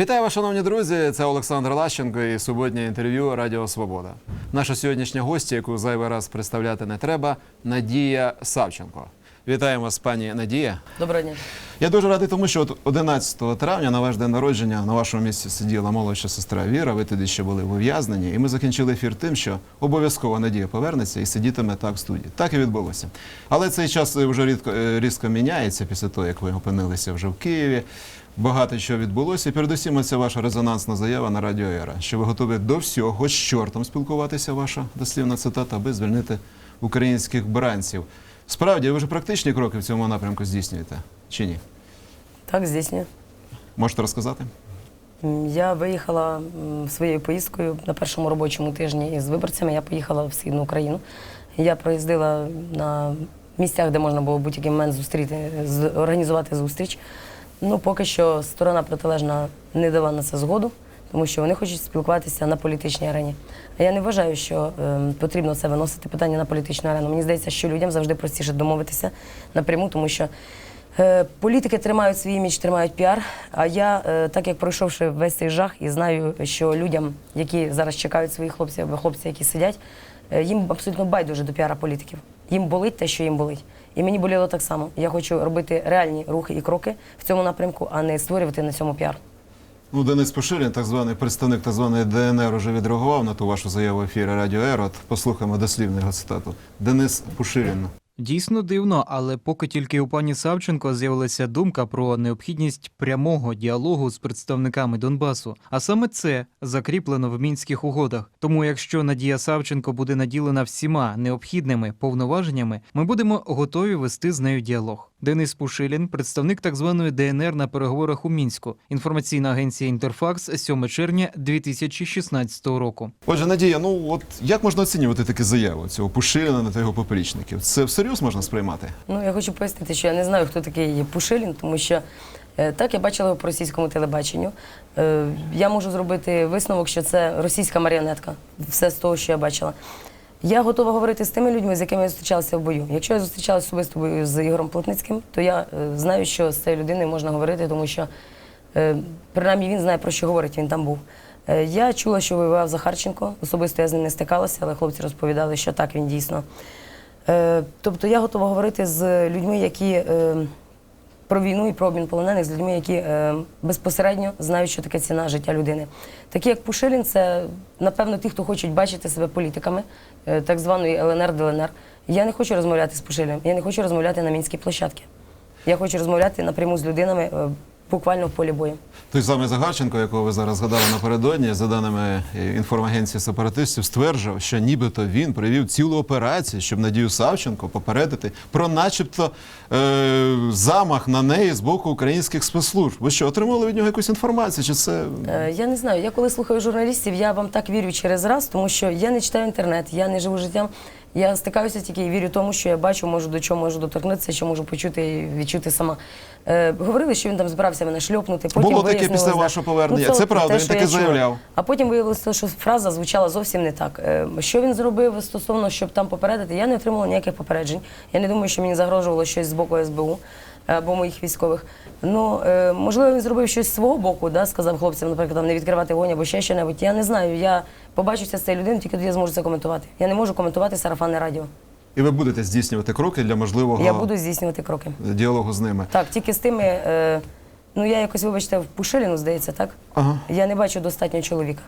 Вітаю вас, шановні друзі! Це Олександр Лащенко і суботнє інтерв'ю Радіо Свобода. Наша сьогоднішня гостя, яку зайвий раз представляти не треба, Надія Савченко. Вітаємо вас, пані Надія. Доброго дня. Я дуже радий, тому що от 11 травня на ваш день народження на вашому місці сиділа молодша сестра Віра. Ви тоді ще були в ув'язненні, і ми закінчили ефір тим, що обов'язково Надія повернеться і сидітиме так в студії. Так і відбулося. Але цей час вже рідко е, різко міняється після того, як ви опинилися вже в Києві. Багато що відбулося. І передусім, це ваша резонансна заява на радіо Ера, що ви готові до всього з чортом спілкуватися. Ваша дослівна цитата, аби звільнити українських бранців. Справді, ви вже практичні кроки в цьому напрямку здійснюєте чи ні? Так, здійснюю. Можете розказати? Я виїхала своєю поїздкою на першому робочому тижні з виборцями. Я поїхала в Східну Україну. Я проїздила на місцях, де можна було в будь-який момент зустріти, організувати зустріч. Ну, поки що сторона протилежна не дала на це згоду, тому що вони хочуть спілкуватися на політичній арені. А я не вважаю, що ем, потрібно це виносити питання на політичну арену. Мені здається, що людям завжди простіше домовитися напряму, тому що Е, Політики тримають свій імідж, тримають піар. А я, е, так як пройшовши весь цей жах, і знаю, що людям, які зараз чекають своїх хлопців або хлопці, які сидять, е, їм абсолютно байдуже до піара політиків. Їм болить те, що їм болить. І мені боліло так само. Я хочу робити реальні рухи і кроки в цьому напрямку, а не створювати на цьому піар. Ну, Денис Поширін, так званий представник так званої ДНР, уже відреагував на ту вашу заяву в ефірі Радіо Ерот. Послухаємо дослівну його цитату. Денис Пуширін. Дійсно дивно, але поки тільки у пані Савченко з'явилася думка про необхідність прямого діалогу з представниками Донбасу. А саме це закріплено в мінських угодах. Тому, якщо Надія Савченко буде наділена всіма необхідними повноваженнями, ми будемо готові вести з нею діалог. Денис Пушилін, представник так званої ДНР на переговорах у мінську. Інформаційна агенція Інтерфакс 7 червня 2016 року. Отже, Надія, ну от як можна оцінювати такі заяви цього Пуширіна та його поперечників? Це всерйоз можна сприймати? Ну, я хочу пояснити, що я не знаю, хто такий Пушилін, тому що е, так я бачила його по російському телебаченню. Е, Я можу зробити висновок, що це російська маріонетка. Все з того, що я бачила. Я готова говорити з тими людьми, з якими я зустрічалася в бою. Якщо я зустрічалася особисто з Ігорем Плотницьким, то я е, знаю, що з цією людиною можна говорити, тому що е, принаймні він знає про що говорить, він там був. Е, Я чула, що воював Захарченко. Особисто я з ним не стикалася, але хлопці розповідали, що так він дійсно. Тобто я готова говорити з людьми, які про війну і про обмін полонених, з людьми, які е, безпосередньо знають, що таке ціна життя людини. Такі як Пушилін, це напевно ті, хто хочуть бачити себе політиками е, так званої ЛНР, ДЛНР. Я не хочу розмовляти з Пушилем, я не хочу розмовляти на мінській площадці. Я хочу розмовляти напряму з людинами е, буквально в полі бою. Той самий Загарченко, якого ви зараз згадали напередодні, за даними е, інформагенції сепаратистів, стверджував, що нібито він провів цілу операцію, щоб Надію Савченко попередити про, начебто, е- замах на неї з боку українських спецслужб. Ви що, отримали від нього якусь інформацію? Чи це Е, Я не знаю. Я коли слухаю журналістів, я вам так вірю через раз, тому що я не читаю інтернет, я не живу життям. Я стикаюся тільки і вірю тому, що я бачу, можу до чого можу доторкнутися, що можу почути і відчути сама. Е, говорили, що він там збирався мене шльопнути. Потім Було таке після вашого повернення. Ну, Це це правда, те, він таке заявляв. А потім виявилося, що фраза звучала зовсім не так. Е, Що він зробив стосовно, щоб там попередити, я не отримала ніяких попереджень. Я не думаю, що мені загрожувало щось з боку СБУ або моїх військових. Ну, е, можливо, він зробив щось з свого боку, да, сказав хлопцям, наприклад, там не відкривати вогонь або ще що-небудь. Я не знаю. Я побачуся з цією людиною, тільки тоді я зможу це коментувати. Я не можу коментувати сарафанне радіо. і ви будете здійснювати кроки для можливого Я буду здійснювати кроки. діалогу з ними? Так, тільки з тими. Е, ну я якось, вибачте, в Пушиліну, здається, так? Ага. Я не бачу достатньо чоловіка.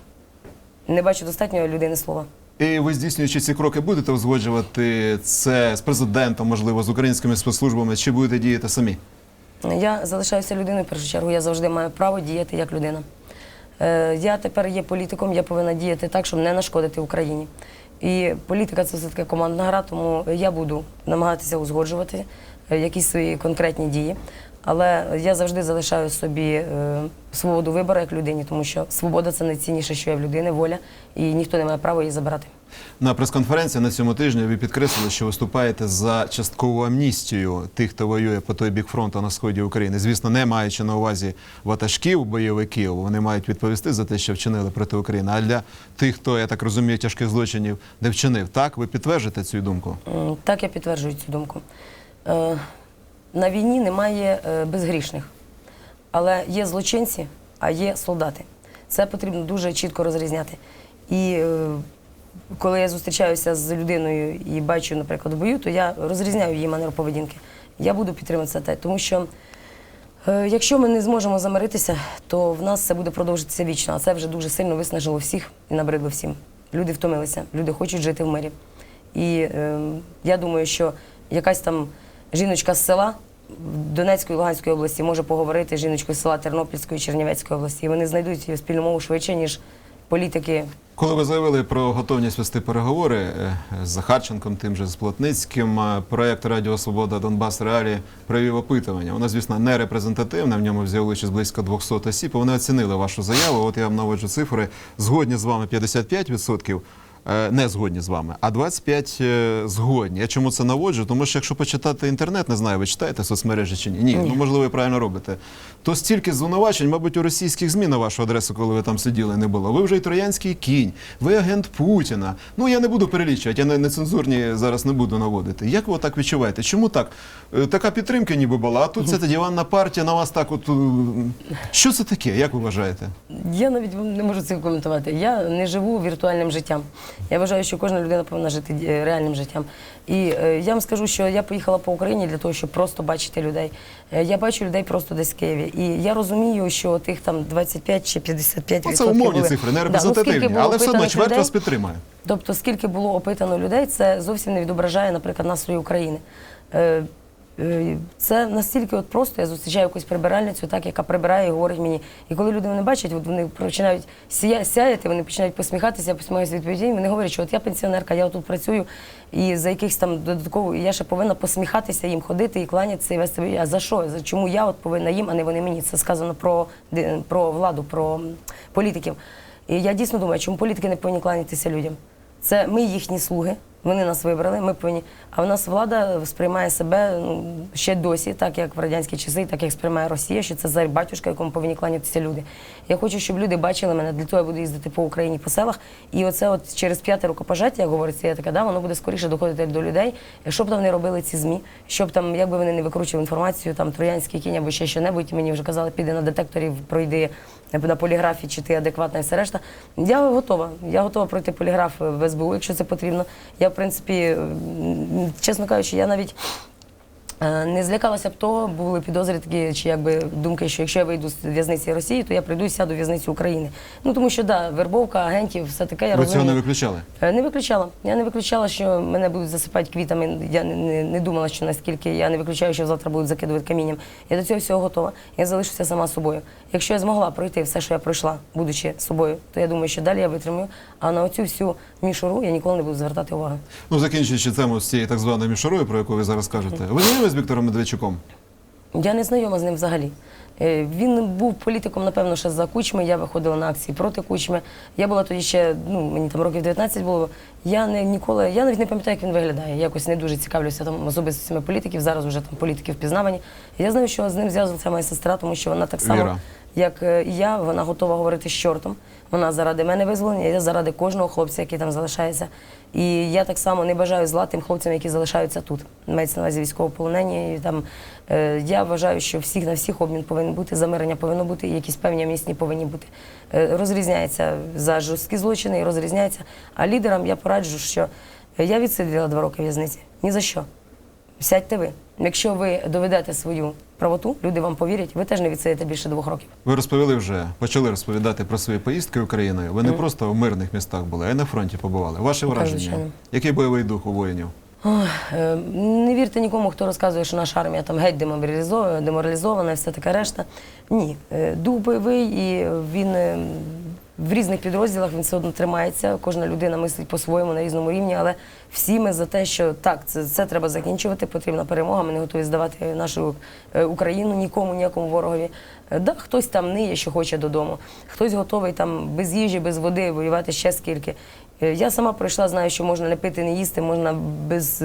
Не бачу достатньо людини слова. І ви здійснюючи ці кроки, будете узгоджувати це з президентом, можливо, з українськими спецслужбами, чи будете діяти самі? Я залишаюся людиною в першу чергу. Я завжди маю право діяти як людина. Е, я тепер є політиком, я повинна діяти так, щоб не нашкодити Україні. І політика це все таки командна гра, тому я буду намагатися узгоджувати е, якісь свої конкретні дії. Але я завжди залишаю собі е, свободу вибору як людині, тому що свобода це найцінніше, що є в людини, воля, і ніхто не має права її забирати. На прес-конференції на цьому тижні ви підкреслили, що виступаєте за часткову амністію тих, хто воює по той бік фронту на сході України. Звісно, не маючи на увазі ватажків, бойовиків, вони мають відповісти за те, що вчинили проти України. А для тих, хто я так розумію, тяжких злочинів не вчинив, так ви підтверджуєте цю думку? Так, я підтверджую цю думку. На війні немає е, безгрішних, але є злочинці, а є солдати. Це потрібно дуже чітко розрізняти. І е, коли я зустрічаюся з людиною і бачу, наприклад, в бою, то я розрізняю її манеру поведінки. Я буду підтримувати це, тому що е, якщо ми не зможемо замиритися, то в нас це буде продовжитися вічно. А це вже дуже сильно виснажило всіх і набридло всім. Люди втомилися, люди хочуть жити в мирі. І е, я думаю, що якась там жіночка з села Донецької Луганської області може поговорити з жіночкою з села Тернопільської Чернівецької області. І вони знайдуть спільну мову швидше, ніж політики Коли ви заявили про готовність вести переговори е, з Захарченком, тим же з Плотницьким, е, проект Радіо Свобода Донбас Реалі провів опитування. Воно, звісно, не репрезентативне. В ньому взяли участь близько 200 осіб. Вони оцінили вашу заяву. От я вам наводжу цифри. Згодні з вами 55%. Е, Не згодні з вами, а 25 е, згодні. Я чому це наводжу? Тому що якщо почитати інтернет, не знаю, ви читаєте соцмережі чи ні. Ні, ну можливо, ви правильно робите. То стільки звинувачень, мабуть, у російських ЗМІ на вашу адресу, коли ви там сиділи, не було. Ви вже і троянський кінь, ви агент Путіна. Ну я не буду перелічувати, я не- нецензурні зараз не буду наводити. Як ви так відчуваєте? Чому так? Е, Така підтримка ніби була, а тут та диванна партія на вас так от. Що це таке? Як ви вважаєте? Я навіть не можу це коментувати. Я не живу віртуальним життям. Я вважаю, що кожна людина повинна жити е, реальним життям. І е, я вам скажу, що я поїхала по Україні для того, щоб просто бачити людей. Е, я бачу людей просто десь в Києві. І я розумію, що тих там 25 чи 55 Ну, це умовні були. цифри, не Да, ну, репрезентативні, але все одно чверть вас підтримає. Тобто, скільки було опитано людей, це зовсім не відображає, наприклад, настрою України. Е, Це настільки от просто, я зустрічаю якусь прибиральницю, так, яка прибирає і говорить мені. І коли люди мене бачать, от вони починають сія, сяяти, вони починають посміхатися, я посміхаюся відповіді, вони говорять, що от я пенсіонерка, я тут працюю, і за якихось там додатково, я ще повинна посміхатися їм, ходити і кланятися, і вести себе. А за що? За чому я от повинна їм, а не вони мені? Це сказано про, про владу, про політиків. І я дійсно думаю, чому політики не повинні кланятися людям? Це ми їхні слуги, вони нас вибрали, ми повинні. А в нас влада сприймає себе ну, ще досі, так як в радянські часи, так як сприймає Росія, що це цар батюшка, якому повинні кланятися люди. Я хочу, щоб люди бачили мене, для того я буду їздити по Україні, по селах. І оце от через п'яте рукопожаття, як говориться, я така, да, воно буде скоріше доходити до людей. Що б там не робили ці ЗМІ, щоб там, як би вони не викручували інформацію, там троянський кінь або ще що-небудь, мені вже казали, піди на детекторів, пройди на поліграфі, чи ти адекватна і все решта. Я готова. Я готова пройти поліграф в СБУ, якщо це потрібно. Я, в принципі, чесно кажучи, я навіть. Е, Не злякалася б того, були підозри такі, чи якби думки, що якщо я вийду з в'язниці Росії, то я прийду і сяду в в'язницю України. Ну тому що да, вербовка агентів, все таке я Ви розумію. цього не виключали? Е, Не виключала. Я не виключала, що мене будуть засипати квітами. Я не, не, не думала, що наскільки я не виключаю, що завтра будуть закидувати камінням. Я до цього всього готова. Я залишуся сама собою. Якщо я змогла пройти все, що я пройшла, будучи собою, то я думаю, що далі я витримую. А на оцю всю мішуру я ніколи не буду звертати увагу. Ну, закінчуючи тему з цією так званою мішарою, про яку ви зараз кажете. Ви з Віктором Медведчуком? Я не знайома з ним взагалі. Е, Він був політиком, напевно, ще за кучми. Я виходила на акції проти кучми. Я була тоді ще, ну мені там років 19 було. Я не ніколи, я навіть не пам'ятаю, як він виглядає. Я якось не дуже цікавлюся там особистостями політиків. Зараз вже там політики впізнавані. Я знаю, що з ним зв'язується моя сестра, тому що вона так само, Віра. як е, і я, вона готова говорити з чортом. Вона заради мене визволення, я заради кожного хлопця, який там залишається. І я так само не бажаю зла тим хлопцям, які залишаються тут. Мається на увазі військовополонені. І там е, я вважаю, що всіх на всіх обмін повинен бути, замирення повинно бути, і якісь певні місні повинні бути. Е, розрізняється за жорсткі злочини розрізняється. А лідерам я пораджу, що я відсиділа два роки в'язниці. Ні за що. Сядьте ви. Якщо ви доведете свою правоту, люди вам повірять, ви теж не відсидите більше двох років. Ви розповіли вже, почали розповідати про свої поїздки Україною. Ви не просто в мирних містах були, а й на фронті побували. Ваші Ну, враження? Який бойовий дух у воїнів? Е, не вірте нікому, хто розказує, що наша армія там геть деморалізована, деморалізована все таке решта. Ні, Е, дух бойовий і він е, в різних підрозділах він все одно тримається. Кожна людина мислить по-своєму на різному рівні, але всі ми за те, що так, це, це треба закінчувати, потрібна перемога. Ми не готові здавати нашу е, Україну нікому, ніякому ворогові. Е, Да, хтось там ниє, що хоче додому, хтось готовий там без їжі, без води воювати ще скільки. Е, Я сама пройшла, знаю, що можна не пити, не їсти, можна без,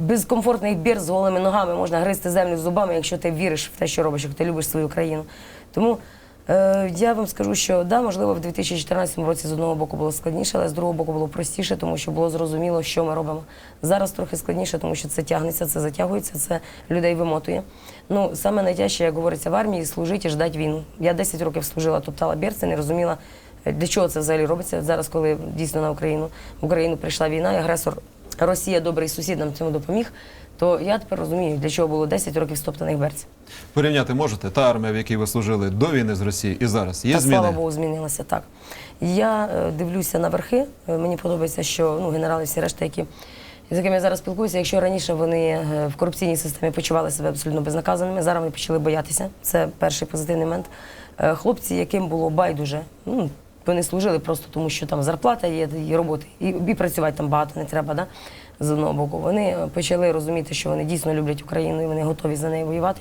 без комфортних бір з голими ногами, можна гризти землю зубами, якщо ти віриш в те, що робиш, якщо ти любиш свою країну. Тому Е, я вам скажу, що да, можливо, в 2014 році з одного боку було складніше, але з другого боку було простіше, тому що було зрозуміло, що ми робимо. Зараз трохи складніше, тому що це тягнеться, це затягується, це людей вимотує. Ну, саме найтяжче, як говориться, в армії служити і ждати війну. Я 10 років служила, топтала берці, не розуміла, е, для чого це взагалі робиться. Зараз, коли дійсно на Україну в Україну прийшла війна, і агресор Росія, добрий сусід нам цьому допоміг. То я тепер розумію, для чого було 10 років стоптаних берців. Порівняти можете та армія, в якій ви служили до війни з Росією і зараз. Є Та зміни? слава Богу, змінилося так. Я е, дивлюся на верхи. Е, Мені подобається, що ну, генерали всі решта, які з якими я зараз спілкуюся, якщо раніше вони е, в корупційній системі почували себе абсолютно безнаказаними, зараз вони почали боятися. Це перший позитивний момент. Хлопці, яким було байдуже, ну, вони служили просто тому, що там зарплата є і роботи, і, і працювати там багато не треба. Да? З одного боку, вони е, почали розуміти, що вони дійсно люблять Україну і вони готові за неї воювати.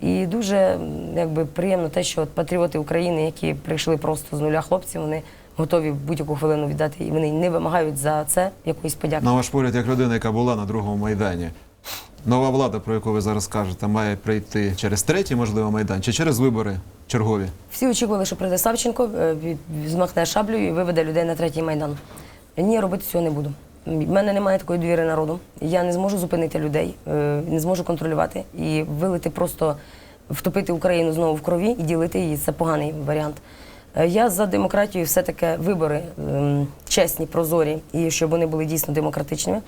І дуже якби приємно те, що от патріоти України, які прийшли просто з нуля хлопці, вони готові будь-яку хвилину віддати, і вони не вимагають за це якоїсь подяки. На ваш погляд, як людина, яка була на другому майдані, нова влада, про яку ви зараз кажете, має прийти через третій, можливо, майдан, чи через вибори чергові? Всі очікували, що прийде Савченко, е, змахне шаблею і виведе людей на третій майдан. Ні, робити цього не буду. У мене немає такої довіри народу. Я не зможу зупинити людей, е, не зможу контролювати і вилити просто втопити Україну знову в крові і ділити її. Це поганий варіант. Е, Я за демократію, все таки вибори ем, чесні, прозорі, і щоб вони були дійсно демократичними.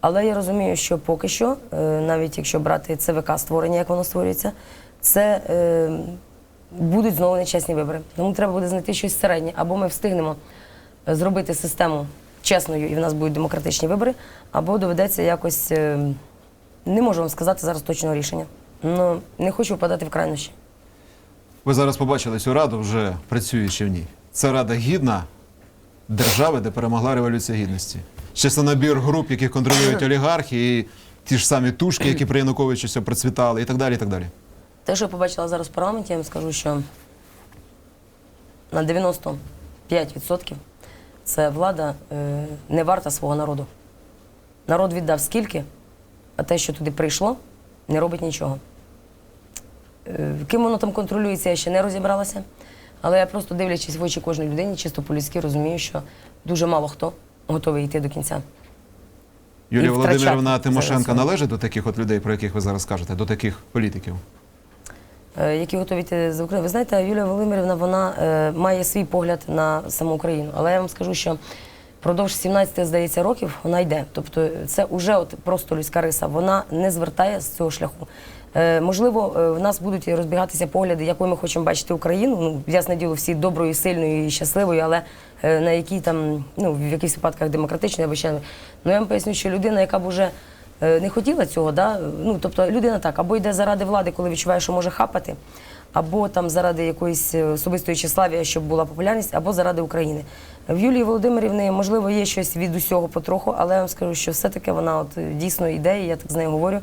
Але я розумію, що поки що, е, навіть якщо брати ЦВК створення, як воно створюється, це будуть знову нечесні вибори. Тому треба буде знайти щось середнє. Або ми встигнемо зробити систему чесною, і в нас будуть демократичні вибори, або доведеться якось. е, Не можу вам сказати зараз точного рішення. Ну не хочу впадати в крайнощі. Ви зараз побачили цю раду, вже працюючи в ній. Це рада гідна держави, де перемогла революція гідності. Ще це набір груп, яких контролюють олігархи, і ті ж самі тушки, які при Януковичі все процвітали, і так далі. і так далі. Те, що я побачила зараз в парламенті, я вам скажу, що на 95% це влада е, не варта свого народу. Народ віддав скільки, а те, що туди прийшло, не робить нічого. Е, Ким воно там контролюється, я ще не розібралася. Але я просто дивлячись в очі кожній людині, чисто по-людськи розумію, що дуже мало хто готовий йти до кінця. Юлія Володимирівна Тимошенко належить до таких от людей, про яких ви зараз кажете, до таких політиків. Е, які готові йти за Україну. Ви знаєте, Юлія Володимирівна вона е, має свій погляд на саму Україну. Але я вам скажу, що впродовж 17, здається, років вона йде. Тобто це вже от просто людська риса. Вона не звертає з цього шляху. Е, можливо, е, в нас будуть розбігатися погляди, якою ми хочемо бачити Україну. Ну, ясне діло, всі доброю, сильною і щасливою, але е, на якій там, ну, в якихось випадках демократичною або ще. Ну я вам поясню, що людина, яка б уже е, не хотіла цього, да? ну, тобто людина так, або йде заради влади, коли відчуває, що може хапати, або там заради якоїсь е, особистої числаві, щоб була популярність, або заради України. В Юлії Володимирівни, можливо, є щось від усього потроху, але я вам скажу, що все-таки вона от е, дійсно йде, і я так з нею говорю.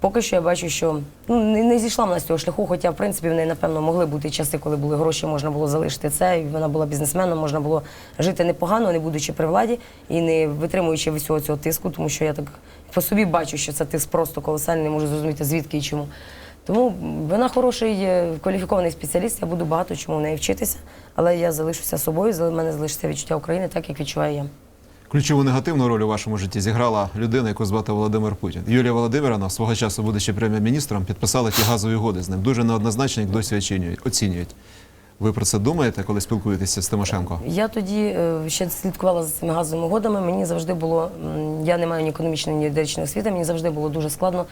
Поки що я бачу, що ну, не, не зійшла вона з цього шляху, хоча, в принципі, в неї, напевно, могли бути часи, коли були гроші, можна було залишити це, і вона була бізнесменом, можна було жити непогано, не будучи при владі і не витримуючи всього цього тиску, тому що я так по собі бачу, що це тиск просто колосальний, не можу зрозуміти, звідки і чому. Тому вона хороший кваліфікований спеціаліст, я буду багато чому в неї вчитися, але я залишуся собою, в мене залишиться відчуття України, так як відчуваю я. Ключову негативну роль у вашому житті зіграла людина, яку звати Володимир Путін. Юлія Володимировна, свого часу, будучи прем'єр-міністром, підписала ті газові угоди з ним. Дуже неоднозначно їх досі оцінюють. Ви про це думаєте, коли спілкуєтеся з Тимошенко? Я тоді е, ще слідкувала за цими газовими угодами. Мені завжди було, я не маю ні економічної, ні юридичної освіти, мені завжди було дуже складно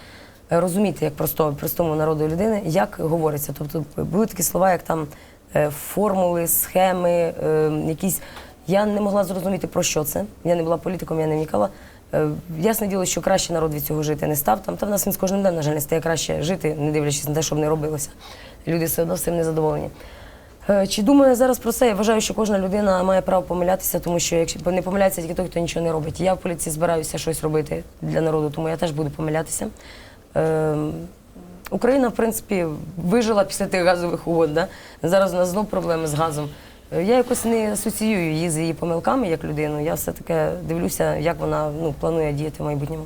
е, розуміти, як просто, простому народу людини, як говориться. Тобто були такі слова, як там е, формули, схеми, е, якісь. Я не могла зрозуміти, про що це. Я не була політиком, я не вникала. Е, Ясне діло, що краще народ від цього жити не став. Там та в нас він з кожним днем, на жаль, не стає краще жити, не дивлячись на те, щоб не робилося. Люди все одно з цим не задоволені. Е, Чи думаю я зараз про це? Я вважаю, що кожна людина має право помилятися, тому що якщо не помиляється тільки той, хто нічого не робить. Я в поліції збираюся щось робити для народу, тому я теж буду помилятися. Е, Україна, в принципі, вижила після тих газових угод. Да? Зараз у нас знов проблеми з газом. Е, Я якось не асоціюю її з її помилками як людину. Я все-таки дивлюся, як вона ну, планує діяти в майбутньому.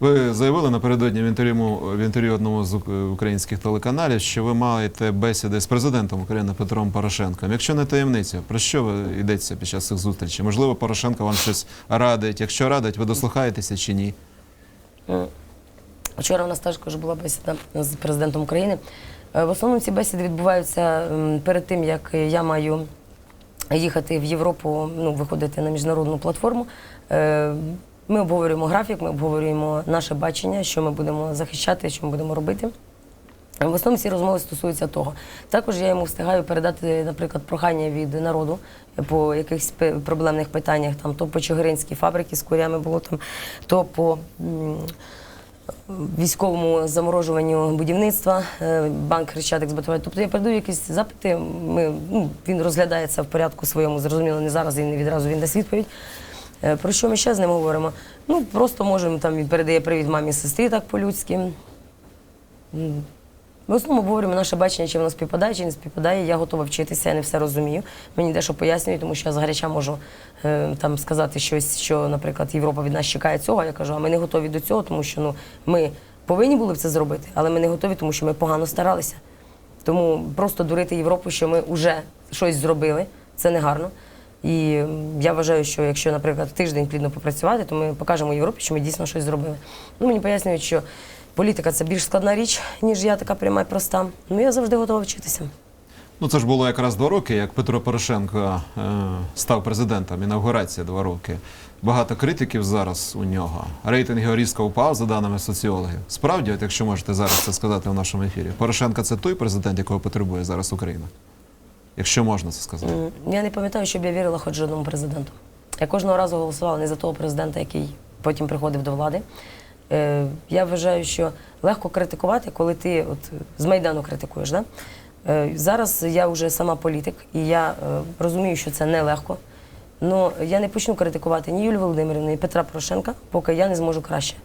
Ви заявили напередодні в інтерв'ю в інтерв'ю одному з українських телеканалів, що ви маєте бесіди з президентом України Петром Порошенком. Якщо не таємниця, про що ви йдеться під час цих зустрічей? Можливо, Порошенко вам щось радить. Якщо радить, ви дослухаєтеся чи ні? Вчора у нас також була бесіда з президентом України. Е, В основному ці бесіди відбуваються перед тим, як я маю їхати в Європу, ну, виходити на міжнародну платформу. Ми обговорюємо графік, ми обговорюємо наше бачення, що ми будемо захищати, що ми будемо робити. В основному ці розмови стосуються того. Також я йому встигаю передати, наприклад, прохання від народу по якихось проблемних питаннях, там то по Чигиринській фабриці з курями було там, то по військовому заморожуванню будівництва, е, банк Хрещатик збудувати. Тобто я передаю якісь запити. Ми, ну, він розглядається в порядку своєму, зрозуміло, не зараз і не відразу він дасть відповідь. Е, Про що ми ще з ним говоримо? Ну, просто можемо там він передає привіт мамі сестрі так по-людськи. Ми в основному обговорюємо наше бачення, чи воно співпадає, чи не співпадає. Я готова вчитися, я не все розумію. Мені дещо пояснюють, тому що я згаряча можу е, там сказати щось, що, наприклад, Європа від нас чекає цього. Я кажу, а ми не готові до цього, тому що ну, ми повинні були б це зробити, але ми не готові, тому що ми погано старалися. Тому просто дурити Європу, що ми вже щось зробили, це не гарно. І я вважаю, що якщо, наприклад, тиждень плідно попрацювати, то ми покажемо Європі, що ми дійсно щось зробили. Ну, мені пояснюють, що політика це більш складна річ, ніж я така пряма і проста. Ну я завжди готова вчитися. Ну це ж було якраз два роки, як Петро Порошенко е, став президентом. Інавгурація два роки. Багато критиків зараз у нього. Рейтинг його різко упав за даними соціологів. Справді, от якщо можете зараз це сказати в нашому ефірі, Порошенко це той президент, якого потребує зараз Україна. Якщо можна це сказати. Я не пам'ятаю, щоб я вірила хоч жодному президенту. Я кожного разу голосувала не за того президента, який потім приходив до влади. Е, я вважаю, що легко критикувати, коли ти от з Майдану критикуєш. Да? Е, зараз я вже сама політик, і я е, розумію, що це нелегко. Але я не почну критикувати ні Юлію Володимирівну, ні Петра Порошенка, поки я не зможу краще.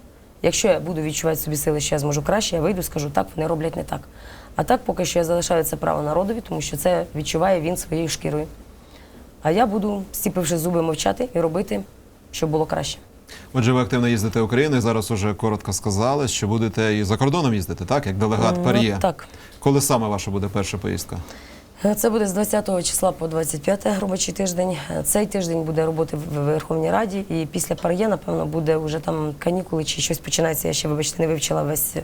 Якщо я буду відчувати собі сили, що я зможу краще, я вийду, скажу так, вони роблять не так. А так, поки що я залишаю це право народові, тому що це відчуває він своєю шкірою. А я буду, стіпивши зуби, мовчати і робити, щоб було краще. Отже, ви активно їздите Україною. Зараз уже коротко сказали, що будете і за кордоном їздити, так? Як делегат Ну, Пар'є. так. Коли саме ваша буде перша поїздка? Е, Це буде з 20 числа по 25 робочий тиждень. Е, Цей тиждень буде роботи в Верховній Раді, і після пар'є, напевно, буде вже там канікули чи щось починається. Я ще, вибачте, не вивчила весь е,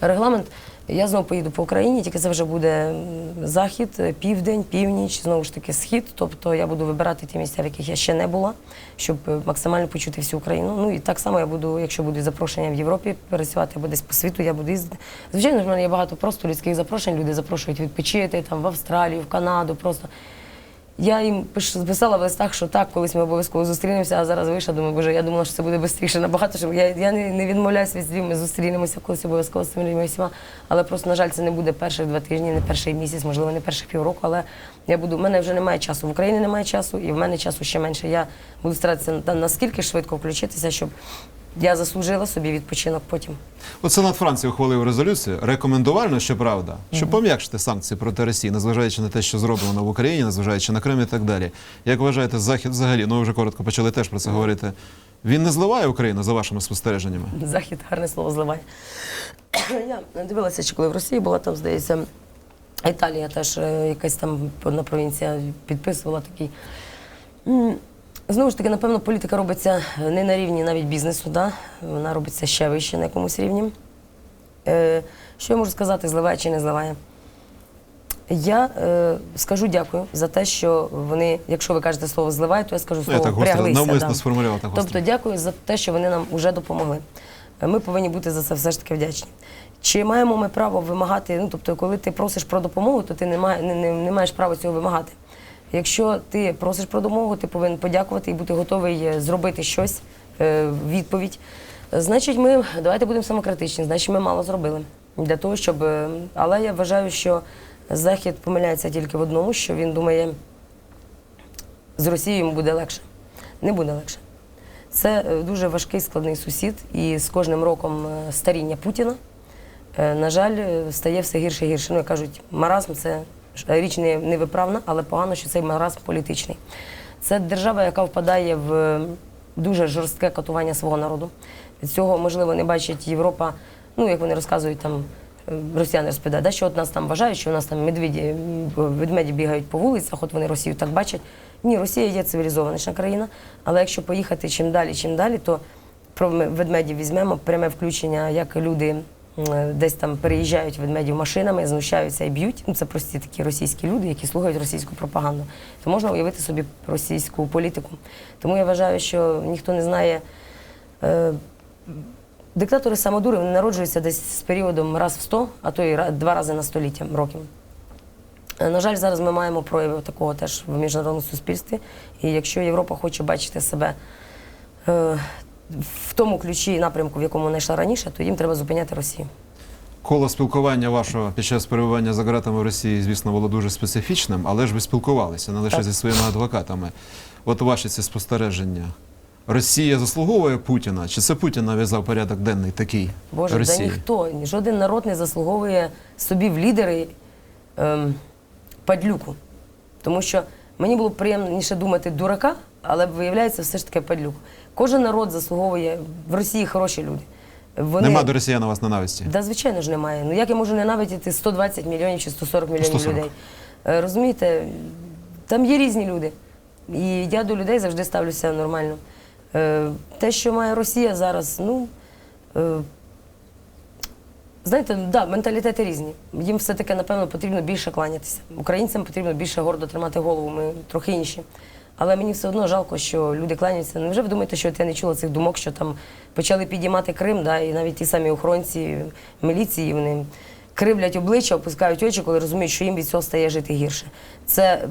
регламент. Я знову поїду по Україні, тільки це вже буде захід, е, південь, північ, знову ж таки схід. Тобто я буду вибирати ті місця, в яких я ще не була, щоб е, максимально почути всю Україну. Ну і так само я буду, якщо будуть запрошення в Європі, працювати або десь по світу, я буду їздити. Звичайно в мене є багато просто людських запрошень. Люди запрошують відпочити там в Австралію, в Канаду. Просто я їм писала в листах, що так, колись ми обов'язково зустрінемося, а зараз вийшла, думаю, боже, я думала, що це буде швидше, набагато. Що я, я не, не відмовляюся від слів, ми зустрінемося колись обов'язково з цими людьми всіма. Але просто, на жаль, це не буде перших два тижні, не перший місяць, можливо, не перших півроку. Але я буду, в мене вже немає часу. В Україні немає часу, і в мене часу ще менше. Я буду старатися наскільки швидко включитися, щоб я заслужила собі відпочинок потім. От Сенат Франції ухвалив резолюцію, рекомендувально, щоправда, щоб пом'якшити санкції проти Росії, незважаючи на те, що зроблено в Україні, незважаючи на Крим і так далі. Як вважаєте, Захід взагалі, ну ви вже коротко почали теж про це говорити. Він не зливає Україну за вашими спостереженнями? Захід гарне слово зливає. Я дивилася, чи коли в Росії була там, здається, Італія теж е, якась там одна провінція підписувала такий. Знову ж таки, напевно, політика робиться не на рівні навіть бізнесу, да? вона робиться ще вище на якомусь рівні. Е, що я можу сказати, зливає чи не зливає? Я е, скажу дякую за те, що вони, якщо ви кажете слово зливає, то я скажу Ну, я слово так пряглися. навмисно да. сформулював так. Тобто дякую за те, що вони нам вже допомогли. Е, Ми повинні бути за це все ж таки вдячні. Чи маємо ми право вимагати? Ну тобто, коли ти просиш про допомогу, то ти не, має, не, не, не маєш права цього вимагати. Якщо ти просиш про допомогу, ти повинен подякувати і бути готовий е, зробити щось е, відповідь. Значить, ми давайте будемо самокритичні, значить, ми мало зробили для того, щоб. е, Але я вважаю, що Захід помиляється тільки в одному, що він думає, з Росією йому буде легше. Не буде легше. Це дуже важкий складний сусід, і з кожним роком старіння Путіна, на жаль, стає все гірше і гірше. Ну, як кажуть, маразм це річ не- невиправна, але погано, що цей маразм політичний. Це держава, яка впадає в дуже жорстке катування свого народу. Від Цього, можливо, не бачить Європа, ну, як вони розказують там. е, Росіяни розповідають, да, що от нас там вважають, що у нас там медведі, ведмеді бігають по вулицях, от вони Росію так бачать. Ні, Росія є цивілізованіша країна, але якщо поїхати чим далі, чим далі, то про ведмедів візьмемо пряме включення, як люди десь там переїжджають ведмедів машинами, знущаються і б'ють. Ну, це прості такі російські люди, які слухають російську пропаганду. То можна уявити собі російську політику. Тому я вважаю, що ніхто не знає. Е, Диктатори самодури вони народжуються десь з періодом раз в 100, а то і два рази на століття років. Е, На жаль, зараз ми маємо прояви такого теж в міжнародному суспільстві. І якщо Європа хоче бачити себе е, в тому ключі і напрямку, в якому вона йшла раніше, то їм треба зупиняти Росію. Коло спілкування вашого під час перебування за ґратами в Росії, звісно, було дуже специфічним, але ж ви спілкувалися не лише Так. зі своїми адвокатами. От ваші ці спостереження. Росія заслуговує Путіна? Чи це Путін нав'язав порядок денний такий Боже, да Росії? ніхто, жоден народ не заслуговує собі в лідери ем, падлюку. Тому що мені було приємніше думати дурака, але виявляється все ж таки падлюк. Кожен народ заслуговує в Росії хороші люди. Вони... Нема до росіян у вас ненависті? Да, звичайно ж, немає. Ну як я можу ненавидіти 120 мільйонів чи 140 мільйонів 140. людей? Е, Розумієте, там є різні люди. І я до людей завжди ставлюся нормально. Е, Те, що має Росія зараз, ну. е, Знаєте, да, менталітети різні. Їм все-таки, напевно, потрібно більше кланятися. Українцям потрібно більше гордо тримати голову, ми трохи інші. Але мені все одно жалко, що люди кланяються. Невже ви думаєте, що я не чула цих думок, що там почали підіймати Крим, да, і навіть ті самі охоронці міліції, вони кривлять обличчя, опускають очі, коли розуміють, що їм від цього стає жити гірше. Це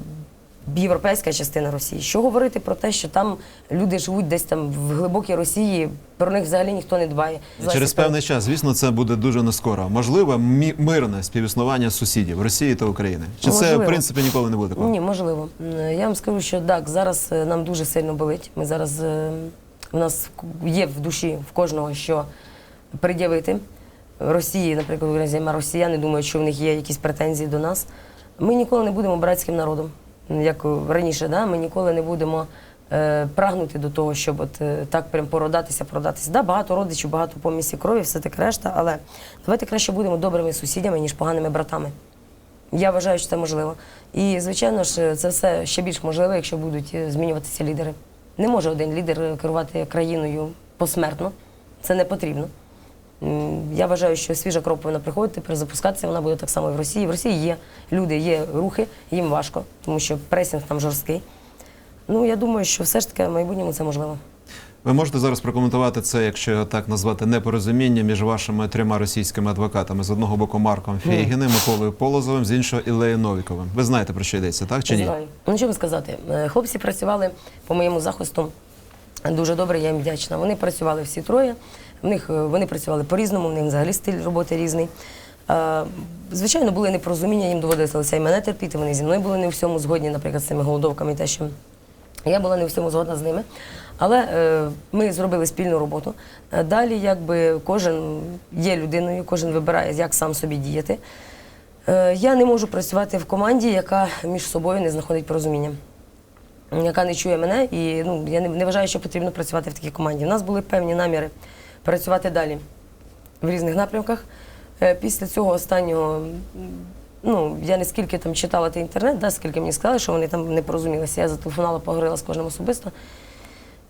європейська частина Росії. Що говорити про те, що там люди живуть десь там в глибокій Росії, про них взагалі ніхто не дбає. Через певний час, звісно, це буде дуже нескоро. Можливо, мі- мирне співіснування сусідів Росії та України. Чи це, в принципі, ніколи не буде такого? Ні, можливо. Я вам скажу, що так, зараз е, нам дуже сильно болить. Ми зараз е, в нас є в душі в кожного що пред'явити. Росії, наприклад, разі росіяни думають, що в них є якісь претензії до нас. Ми ніколи не будемо братським народом, як раніше. Да? Ми ніколи не будемо е, прагнути до того, щоб от, е, так прям породатися, продатися. Да, багато родичів, багато помісів крові, все таке решта, але давайте краще будемо добрими сусідями, ніж поганими братами. Я вважаю, що це можливо. І, звичайно ж, це все ще більш можливо, якщо будуть е, змінюватися лідери. Не може один лідер керувати країною посмертно. Це не потрібно. Я вважаю, що свіжа кров повинна приходити, перезапускатися. Вона буде так само і в Росії. В Росії є люди, є рухи, їм важко, тому що пресінг там жорсткий. Ну, я думаю, що все ж таки в майбутньому це можливо. Ви можете зараз прокоментувати це, якщо так назвати, непорозуміння між вашими трьома російськими адвокатами з одного боку Марком Фейгіним, Миколою Полозовим, з іншого Ілею Новіковим. Ви знаєте про що йдеться, так чи ні? знаю. Ну, що вам сказати? Е, Хлопці працювали по моєму захисту дуже добре, я їм вдячна. Вони працювали всі троє. В них, е, вони працювали по-різному, в них взагалі стиль роботи різний. Е, Звичайно, були непорозуміння, їм доводилося і мене терпіти. Вони зі мною були не у всьому згодні, наприклад, з цими голодовками, те, що я була не у всьому згодна з ними. Але е, ми зробили спільну роботу. Далі, якби кожен є людиною, кожен вибирає, як сам собі діяти. Я не можу працювати в команді, яка між собою не знаходить порозуміння, яка не чує мене, і ну, я не, не вважаю, що потрібно працювати в такій команді. У нас були певні наміри працювати далі в різних напрямках. Е, Після цього останнього, ну, я не скільки там читала той інтернет, да, скільки мені сказали, що вони там не порозумілися. Я зателефонувала, поговорила з кожним особисто.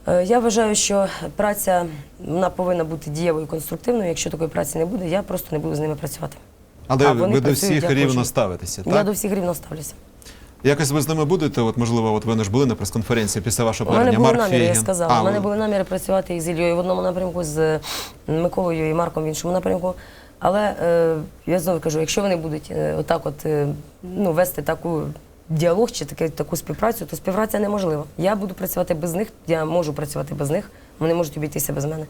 Е, Я вважаю, що праця вона повинна бути дієвою і конструктивною. Якщо такої праці не буде, я просто не буду з ними працювати. Але А ви до всіх рівно ставитеся, Я до всіх рівно ставлюся. Якось ви з ними будете? От можливо, от ви ж були на прес-конференції після вашого У мене були наміри, я сказала. А, У мене ви- були наміри працювати і з Ільєю в одному напрямку, з Миколою і Марком в іншому напрямку. Але е, я знову кажу, якщо вони будуть е, отак, от е, ну, вести таку діалог чи таке, таку співпрацю, то співпраця неможлива. Я буду працювати без них, я можу працювати без них, вони можуть обійтися без мене.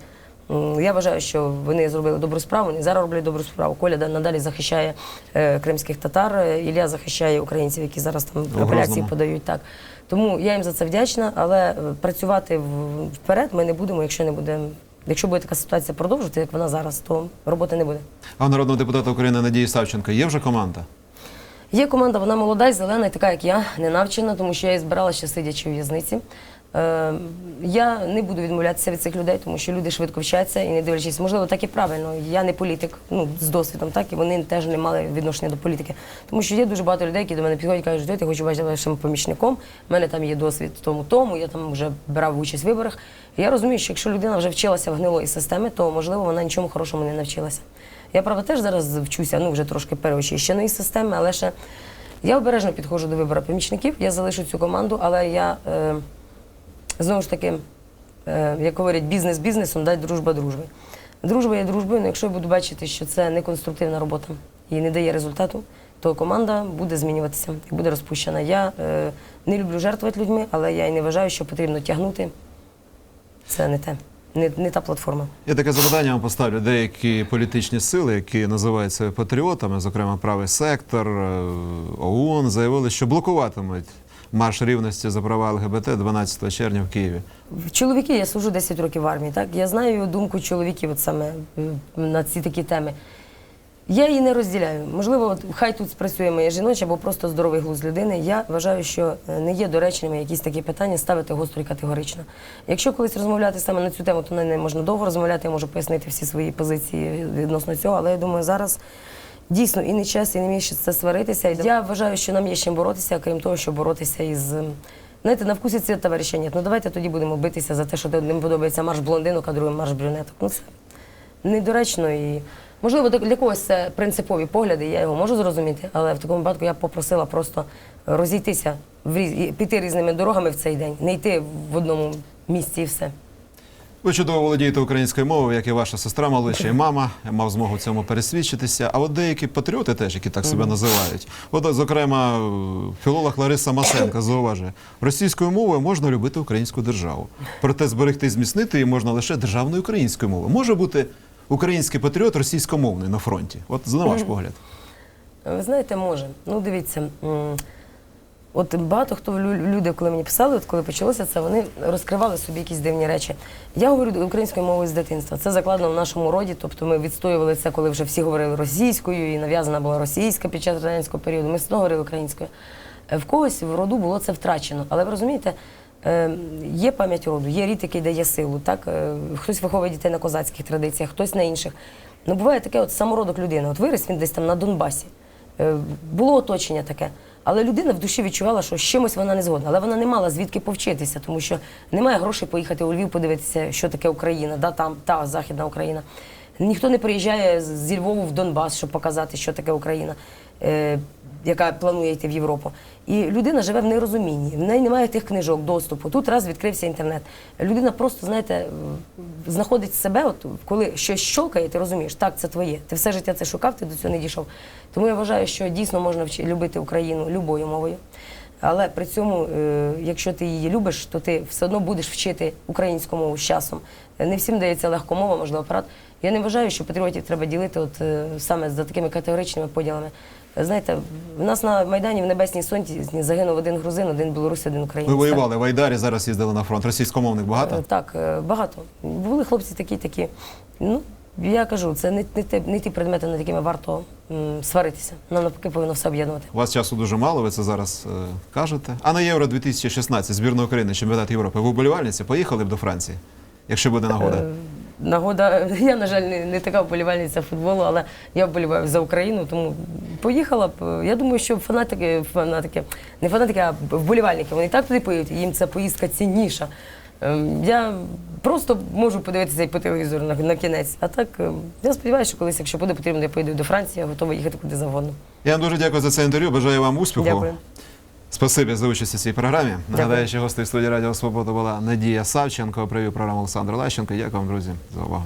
М, Я вважаю, що вони зробили добру справу, вони зараз роблять добру справу. Коля надалі захищає е, кримських татар, е, Ілля захищає українців, які зараз там апеляції подають. Так. Тому я їм за це вдячна, але е, працювати вперед ми не будемо, якщо не буде. Якщо буде така ситуація продовжувати, як вона зараз, то роботи не буде. А у народного депутата України Надії Савченко є вже команда? Є команда, вона молода і зелена, і така, як я, не навчена, тому що я її збирала ще сидячи у в'язниці. Е, я не буду відмовлятися від цих людей, тому що люди швидко вчаться і не дивлячись, можливо, так і правильно. Я не політик, ну з досвідом, так і вони теж не мали відношення до політики. Тому що є дуже багато людей, які до мене підходять кажуть, «Дядь, я хочу бачити вашим помічником. У мене там є досвід тому, тому я там вже брав участь в виборах. Я розумію, що якщо людина вже вчилася в гнилої системи, то можливо вона нічому хорошому не навчилася. Я правда теж зараз вчуся, ну вже трошки переочищеної системи, але ще я обережно підходжу до вибору помічників. Я залишу цю команду, але я. Е, знову ж таки, е, як говорять, бізнес бізнесом, дай дружба дружби. Дружба є дружбою, але якщо я буду бачити, що це не конструктивна робота і не дає результату, то команда буде змінюватися і буде розпущена. Я е, не люблю жертвувати людьми, але я і не вважаю, що потрібно тягнути. Це не те, не, не та платформа. Я таке запитання вам поставлю. Деякі політичні сили, які називають себе патріотами, зокрема правий сектор, е, ОУН, заявили, що блокуватимуть марш рівності за права ЛГБТ 12 червня в Києві. Чоловіки, я служу 10 років в армії, так? Я знаю думку чоловіків от саме е, на ці такі теми. Я її не розділяю. Можливо, от хай тут спрацює моя жіноча або просто здоровий глузд людини. Я вважаю, що е, не є доречними якісь такі питання ставити гостро і категорично. Якщо колись розмовляти саме на цю тему, то неї можна довго розмовляти, я можу пояснити всі свої позиції відносно цього, але я думаю, зараз. Дійсно, і не час, і не місяць це сваритися. Я вважаю, що нам є з чим боротися, крім того, що боротися із. Знаєте, на вкусі цвіт товариша ні. Ну давайте тоді будемо битися за те, що одним подобається марш блондинок, а другим марш брюнеток. Ну це недоречно і можливо для когось це принципові погляди, я його можу зрозуміти, але в такому випадку я попросила просто розійтися в різ... піти різними дорогами в цей день, не йти в одному місці і все. Ви чудово володієте українською мовою, як і ваша сестра молодша і мама. Я мав змогу в цьому пересвідчитися. А от деякі патріоти теж, які так себе називають. От, зокрема, філолог Лариса Масенко зауважує, російською мовою можна любити українську державу. Проте зберегти і зміцнити її можна лише державною українською мовою. Може бути український патріот російськомовний на фронті. От на ваш погляд. Ви знаєте, може. Ну, дивіться. От багато хто лю- люди, коли мені писали, от коли почалося це, вони розкривали собі якісь дивні речі. Я говорю українською мовою з дитинства. Це закладено в нашому роді. Тобто ми відстоювали це, коли вже всі говорили російською, і нав'язана була російська під час радянського періоду. Ми все говорили українською. Е, В когось в роду було це втрачено. Але ви розумієте, е, є пам'ять роду, є рід, який дає силу. Так? Е, Хтось виховує дітей на козацьких традиціях, хтось на інших. Ну, буває таке от самородок людини. От виріс він десь там на Донбасі. Е, Було оточення таке. Але людина в душі відчувала, що з чимось вона не згодна. Але вона не мала звідки повчитися, тому що немає грошей поїхати у Львів, подивитися, що таке Україна, да, там та Західна Україна. Ніхто не приїжджає зі Львову в Донбас, щоб показати, що таке Україна, е, яка планує йти в Європу. І людина живе в нерозумінні. В неї немає тих книжок, доступу. Тут раз відкрився інтернет. Людина просто, знаєте, знаходить себе, от коли щось щолкає, ти розумієш, так, це твоє. Ти все життя це шукав, ти до цього не дійшов. Тому я вважаю, що дійсно можна любити Україну любою мовою. Але при цьому, е, якщо ти її любиш, то ти все одно будеш вчити українську мову з часом. Не всім дається легко мова, можливо, апарат. Я не вважаю, що патріотів треба ділити от, е, саме за такими категоричними поділами. Знаєте, в нас на Майдані в Небесній Сонці загинув один грузин, один білорус, один українець. Ви воювали в Айдарі, зараз їздили на фронт. Російськомовних Е, багато? Так, е, багато. Були хлопці такі, такі. Ну, я кажу, це не, не, те- не ті предмети, над якими варто м, сваритися. Нам навпаки повинно все об'єднувати. У вас часу дуже мало, ви це зараз е, кажете. А на Євро 2016 збірна України, чемпіонат Європи. Ви вболівальниці поїхали б до Франції, якщо буде нагода. Е, Нагода, я, на жаль, не, не така вболівальниця футболу, але я вболіваю за Україну, тому поїхала б. Я думаю, що фанатики, фанатики, не фанатики, а вболівальники, вони і так туди поїдуть, їм ця поїздка цінніша. Ем, Я просто можу подивитися і по телевізору на, на кінець. А так, ем, я сподіваюся, що колись, якщо буде потрібно, я поїду до Франції, я готова їхати куди завгодно. Я вам дуже дякую за це інтерв'ю. Бажаю вам успіху. Дякую. Спасибі за участь у цій програмі. Нагадаю, що гостею студії Радіо Свобода була Надія Савченко. Привів програму Олександр Лащенко. Дякую вам, друзі, за увагу.